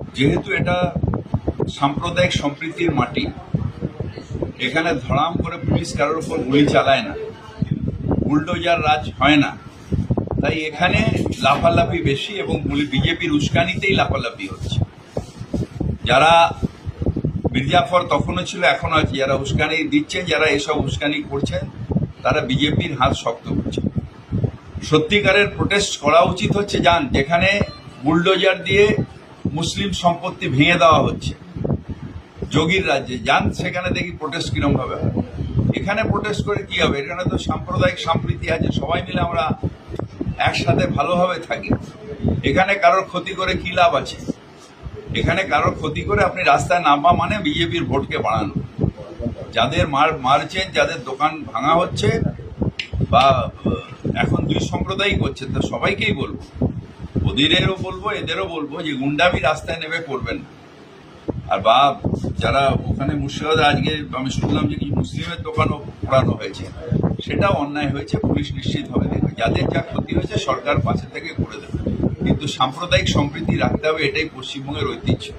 যেহেতু এটা সাম্প্রদায়িক সম্প্রীতির মাটি, এখানে ধড়াম করে পুলিশ কারোর উপর গুলি চালায় না, বুলডোজার রাজ হয় না। তাই এখানে লাফালাফি বেশি এবং বিজেপির উস্কানিতেই লাফালাফি হচ্ছে। যারা মির্জাফর তখনও ছিল, এখনও আছে যারা উস্কানি দিচ্ছে, যারা এসব উস্কানি করছেন তারা বিজেপির হাত শক্ত করছে। সত্যিকারের প্রোটেস্ট করা উচিত হচ্ছে, যান, যেখানে বুলডোজার দিয়ে মুসলিম সম্পত্তি ভেঙে দেওয়া হচ্ছে। যোগীর রাজ্যে যান, সেখানে দেখি প্রোটেস্ট কিরম ভাবে হয় এখানে প্রোটেস্ট করে কি হবে? এখানে তো সাম্প্রদায়িক সম্প্রীতি আছে, সবাই মিলে আমরা একসাথে ভালোভাবে থাকি। এখানে কারোর ক্ষতি করে কি লাভ আছে? এখানে কারোর ক্ষতি করে আপনি রাস্তায় নামা মানে বিজেপির ভোটকে বাড়ানো। যাদের মার, মারছেন, যাদের দোকান ভাঙা হচ্ছে বা, এখন দুই সম্প্রদায়ই করছে, তো সবাইকেই বলব। ওদেরও বলব, এদেরও বলব যে গুন্ডামি রাস্তায় নেমে করবেন না। আর বা যারা ওখানে মুর্শিদাবাদ, আজকে আমি শুনলাম যে মুসলিমের দোকানও পোড়ানো হয়েছে। সেটা অন্যায় হয়েছে, পুলিশ নিশ্চিতভাবে দেখবে যাদের যা ক্ষতি হয়েছে, সরকার পাশে থেকে করে দেবে। কিন্তু সাম্প্রদায়িক সম্প্রীতি রাখতে হবে, এটাই পশ্চিমবঙ্গের ঐতিহ্য।